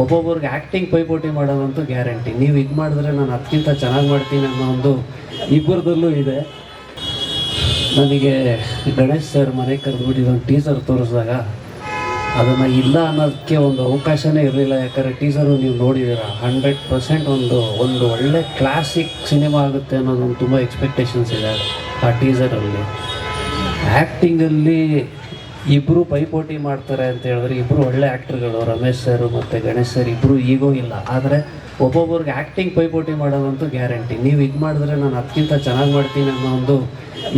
ಒಬ್ಬೊಬ್ರಿಗೆ ಆ್ಯಕ್ಟಿಂಗ್ ಪೈಪೋಟಿ ಮಾಡೋದಂತೂ ಗ್ಯಾರಂಟಿ ನೀವು ಇದು ಮಾಡಿದ್ರೆ ನಾನು ಅದಕ್ಕಿಂತ ಚೆನ್ನಾಗಿ ಮಾಡ್ತೀನಿ ಅನ್ನೋ ಒಂದು ಇಬ್ಬರದಲ್ಲೂ ಇದೆ. ನನಗೆ ಗಣೇಶ್ ಸರ್ ಮನೆ ಕರೆದ್ಬಿಟ್ಟು ಇದೊಂದು ಟೀಸರ್ ತೋರಿಸಿದಾಗ ಅದನ್ನು ಇಲ್ಲ ಅನ್ನೋದಕ್ಕೆ ಒಂದು ಅವಕಾಶವೇ ಇರಲಿಲ್ಲ. ಯಾಕಂದರೆ ಟೀಸರು ನೀವು ನೋಡಿದ್ದೀರ ಹಂಡ್ರೆಡ್ ಪರ್ಸೆಂಟ್ ಒಂದು ಒಂದು ಒಳ್ಳೆ ಕ್ಲಾಸಿಕ್ ಸಿನಿಮಾ ಆಗುತ್ತೆ ಅನ್ನೋದೊಂದು ತುಂಬ ಎಕ್ಸ್ಪೆಕ್ಟೇಷನ್ಸ್ ಇದೆ ಆ ಟೀಸರಲ್ಲಿ ಆ್ಯಕ್ಟಿಂಗಲ್ಲಿ ಇಬ್ಬರು ಪೈಪೋಟಿ ಮಾಡ್ತಾರೆ ಅಂತ ಹೇಳಿದ್ರೆ ಇಬ್ಬರು ಒಳ್ಳೆ ಆ್ಯಕ್ಟ್ರುಗಳು ರಮೇಶ್ ಸರ್ ಮತ್ತು ಗಣೇಶ್ ಸರ್ ಇಬ್ಬರು ಈಗೂ ಇಲ್ಲ. ಆದರೆ ಒಬ್ಬೊಬ್ಬರಿಗೆ ಆ್ಯಕ್ಟಿಂಗ್ ಪೈಪೋಟಿ ಮಾಡೋದಂತೂ ಗ್ಯಾರಂಟಿ ನೀವು ಇದು ಮಾಡಿದ್ರೆ ನಾನು ಅದಕ್ಕಿಂತ ಚೆನ್ನಾಗಿ ಮಾಡ್ತೀನಿ ಅನ್ನೋ ಒಂದು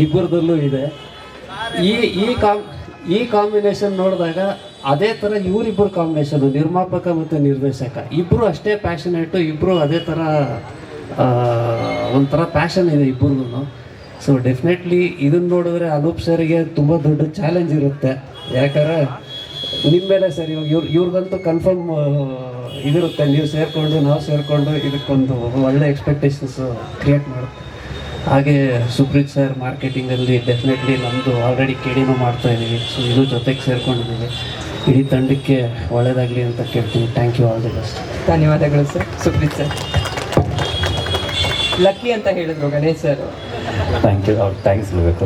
ಇಬ್ಬರದಲ್ಲೂ ಇದೆ. ಈ ಈ ಕಾಮ್, ಈ ಕಾಂಬಿನೇಷನ್ ನೋಡಿದಾಗ ಅದೇ ಥರ ಇವರಿಬ್ಬರು ಕಾಂಬಿನೇಷನ್ ನಿರ್ಮಾಪಕ ಮತ್ತು ನಿರ್ದೇಶಕ. ಇಬ್ಬರು ಅಷ್ಟೇ ಪ್ಯಾಷನೇಟು ಇಬ್ಬರು ಅದೇ ಥರ ಒಂಥರ ಪ್ಯಾಷನ್ ಇದೆ ಇಬ್ಬರಿಗೂ ಸೊ ಡೆಫಿನೆಟ್ಲಿ ಇದನ್ನ ನೋಡಿದ್ರೆ ಅನೂಪ್ ಸರ್ಗೆ ತುಂಬ ದೊಡ್ಡ ಚಾಲೆಂಜ್ ಇರುತ್ತೆ. ಯಾಕಂದ್ರೆ ನಿಮ್ಮ ಮೇಲೆ ಸರ್ ಇವಾಗ ಇವ್ರು, ಇವ್ರಿಗಂತೂ ಕನ್ಫರ್ಮ್ ಇದಿರುತ್ತೆ. ನೀವು ಸೇರಿಕೊಂಡು, ನಾವು ಸೇರಿಕೊಂಡು ಇದಕ್ಕೊಂದು ಒಳ್ಳೆ ಎಕ್ಸ್ಪೆಕ್ಟೇಷನ್ಸ್ ಕ್ರಿಯೇಟ್ ಮಾಡುತ್ತೆ. ಹಾಗೆ ಸುಪ್ರೀತ್ ಸರ್ ಮಾರ್ಕೆಟಿಂಗಲ್ಲಿ ಡೆಫಿನೆಟ್ಲಿ ನಮ್ಮದು ಆಲ್ರೆಡಿ ಕೇಳಿನೂ ಮಾಡ್ತಾ ಇದ್ದೀವಿ ಸೊ ಇದು ಜೊತೆಗೆ ಸೇರ್ಕೊಂಡಿದ್ದೀವಿ ಇಡೀ ತಂಡಕ್ಕೆ ಒಳ್ಳೇದಾಗಲಿ ಅಂತ ಕೇಳ್ತೀನಿ. Thank you all the best ಧನ್ಯವಾದಗಳು ಸರ್. ಸುಪ್ರೀತ್ ಸರ್. ಲಕ್ಕಿ ಅಂತ ಹೇಳಿದ್ರು ಗಣೇಶ್ ಸರ್. ಥ್ಯಾಂಕ್ ಯು ಅವ್ರು ಥ್ಯಾಂಕ್ಸ್ ಹೇಳಬೇಕು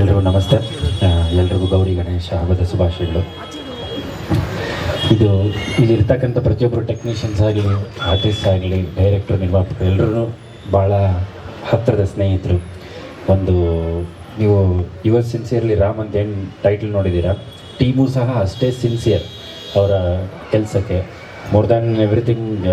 ಎಲ್ರಿಗೂ ನಮಸ್ತೆ. ಆ, ಎಲ್ರಿಗೂ ಗೌರಿ ಗಣೇಶ ಹಬ್ಬದ ಶುಭಾಶಯಗಳು. ಇದು ಇಲ್ಲಿರ್ತಕ್ಕಂಥ ಪ್ರತಿಯೊಬ್ಬರು ಟೆಕ್ನಿಷಿಯನ್ಸ್ ಆಗಲಿ ಆರ್ಟಿಸ್ಟ್ ಆಗಲಿ ಡೈರೆಕ್ಟರ್ ನಿರ್ಮಾಪಕರು ಎಲ್ಲರೂ ಭಾಳ ಹತ್ತಿರದ ಸ್ನೇಹಿತರು. ಒಂದು ನೀವು ಯುವ ಸಿನ್ಸಿಯರ್ಲಿ ರಾಮ್ ಅಂತ ಏನು ಟೈಟಲ್ ನೋಡಿದ್ದೀರಾ? ಟೀಮು ಸಹ ಅಷ್ಟೇ ಸಿನ್ಸಿಯರ್ ಅವರ ಕೆಲಸಕ್ಕೆ. ಮೋರ್ ದ್ಯಾನ್ ಎವ್ರಿಥಿಂಗ್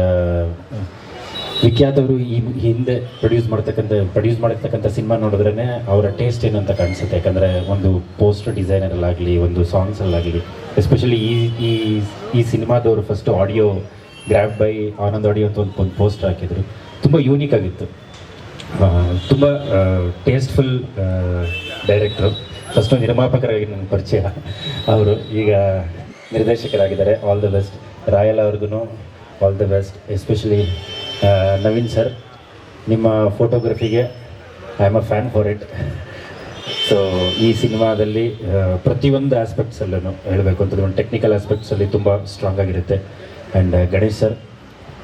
ವಿಖ್ಯಾತ್ ಅವರು ಈ ಹಿಂದೆ ಪ್ರೊಡ್ಯೂಸ್ ಮಾಡ್ತಕ್ಕಂಥ ಪ್ರೊಡ್ಯೂಸ್ ಮಾಡಿರ್ತಕ್ಕಂಥ ಸಿನಿಮಾ ನೋಡಿದ್ರೇ ಅವರ ಟೇಸ್ಟ್ ಏನಂತ ಕಾಣಿಸುತ್ತೆ. ಯಾಕಂದರೆ ಒಂದು ಪೋಸ್ಟರ್ ಡಿಸೈನರಲ್ಲಾಗಲಿ ಒಂದು ಸಾಂಗ್ಸಲ್ಲಾಗಲಿ ಎಸ್ಪೆಷಲಿ ಈ ಈ ಈ ಸಿನಿಮಾದವರು first audio grab by Anand audio ಅಂತ ಒಂದು ಒಂದು ಪೋಸ್ಟರ್ ಹಾಕಿದ್ರು. ತುಂಬ ಯೂನಿಕ್ ಆಗಿತ್ತು. ತುಂಬ ಟೇಸ್ಟ್ಫುಲ್ ಡೈರೆಕ್ಟ್ರು ಫಸ್ಟು ನಿರ್ಮಾಪಕರಾಗಿ ನನ್ನ ಪರಿಚಯ. ಅವರು ಈಗ ನಿರ್ದೇಶಕರಾಗಿದ್ದಾರೆ. ಆಲ್ ದ ಬೆಸ್ಟ್ ರಾಯಲ್ ಅವ್ರಿಗೂ all the best especially Naveen sir, ನಿಮ್ಮ ಫೋಟೋಗ್ರಫಿಗೆ I am a fan for it so ಈ ಸಿನಿಮಾದಲ್ಲಿ ಪ್ರತಿಯೊಂದು ಆಸ್ಪೆಕ್ಟ್ಸಲ್ಲೂ ಹೇಳಬೇಕು ಅಂತಂದ್ರೆ ಒಂದು ಟೆಕ್ನಿಕಲ್ ಆಸ್ಪೆಕ್ಟ್ಸಲ್ಲಿ ತುಂಬ ಸ್ಟ್ರಾಂಗ್ ಆಗಿರುತ್ತೆ. And Ganesh sir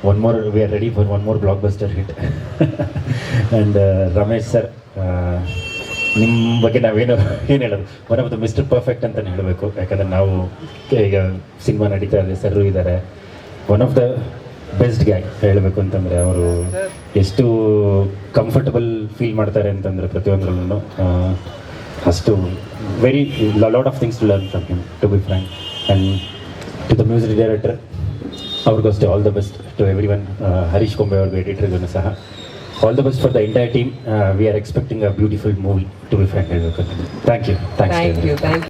one more we are ready for one more blockbuster hit and Ramesh sir ನಿಮ್ಮ ಬಗ್ಗೆ ನಾವೇನು, ಏನು ಹೇಳೋದು? One of the mister perfect ಅಂತಲೇ ಹೇಳಬೇಕು. ಯಾಕಂದರೆ ನಾವು, ಈಗ ಸಿನಿಮಾ ನಡೀತಾ ಇದೆ ಸರ್ ಇದ್ದಾರೆ. One of the best guy ಹೇಳಬೇಕು ಅಂತಂದರೆ ಅವರು ಎಷ್ಟು ಕಂಫರ್ಟಬಲ್ ಫೀಲ್ ಮಾಡ್ತಾರೆ ಅಂತಂದರೆ ಪ್ರತಿಯೊಂದರಲ್ಲೂ ಅಷ್ಟು very lot of things to learn from him to be frank and to the music director ಅವ್ರಿಗಷ್ಟೇ all the best to everyone Harish ಕೊಂಬೆ ಅವ್ರಿಗೆ ಎಡಿಟರ್ಗೂ ಸಹ. All the best for the entire team we are expecting a beautiful movie to be frank ಹೇಳಬೇಕು thank you thanks thank you thank